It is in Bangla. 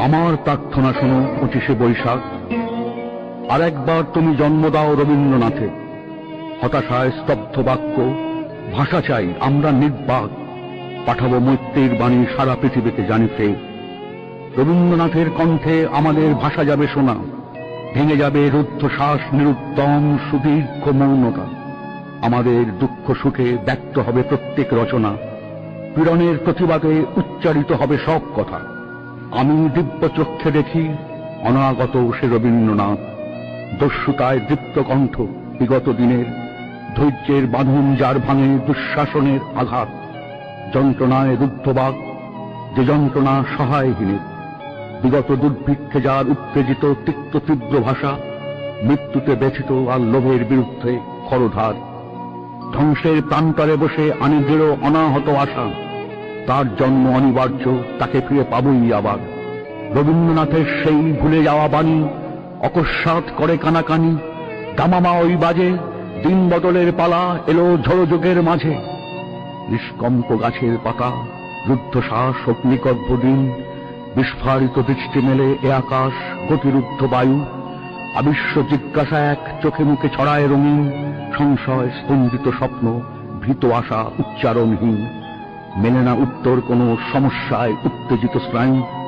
আমার প্রার্থনা শোনো পঁচিশে বৈশাখ। আর একবার তুমি জন্ম দাও রবীন্দ্রনাথে। হতাশায় স্তব্ধ বাক্য, ভাষা চাই আমরা নির্বাক। পাঠাবো মৈত্রীর বাণী সারা পৃথিবীতে জানিতে। রবীন্দ্রনাথের কণ্ঠে আমাদের ভাষা যাবে শোনা। ভেঙে যাবে রুদ্ধশ্বাস নিরুত্তম সুদীর্ঘ মৌনতা। আমাদের দুঃখ সুখে ব্যক্ত হবে প্রত্যেক রচনা। পীড়নের প্রতিবাদে উচ্চারিত হবে সব কথা। আমি দিব্য চক্ষে দেখি অনাগত সে রবীন্দ্রনাথ। দস্যুতায় দীপ্ত কণ্ঠ বিগত দিনের, ধৈর্যের বাঁধন যার ভাঙে দুঃশাসনের আঘাত। যন্ত্রণায় রুদ্ধবাক, যে যন্ত্রণা সহায়হীনের। বিগত দুর্ভিক্ষে যার উত্তেজিত, তিক্ত, তীব্র ভাষা, মৃত্যুতে ব্যথিত আর লোভের বিরুদ্ধে খরধার। ধ্বংসের প্রান্তরে বসে আনি দৃঢ় অনাহত আশা। তার জন্ম অনিবার্য, তাকে ফিরে পাবই আবার। রবীন্দ্রনাথের সেই ভুলে যাওয়া বাণী, অকস্মাৎ করে কানাকানি, দামামা ওই বাজে, দিন বদলের পালা এলো ঝড়ো যুগের মাঝে। নিষ্কম্প গাছের পাতা রুদ্ধশ্বাস অগ্নিকর্ভ দিন, বিস্ফারিত দৃষ্টি মেলে এ আকাশ, গতিরুদ্ধ বায়ু, আবিশ্ব জিজ্ঞাসা এক চোখে মুখে ছড়ায় রঙিন, সংশয় স্পন্দিত স্বপ্ন, ভীত আশা উচ্চারণহীন। মেলে না উত্তর কোনো সমস্যায় উত্তেজিত স্নায়ু।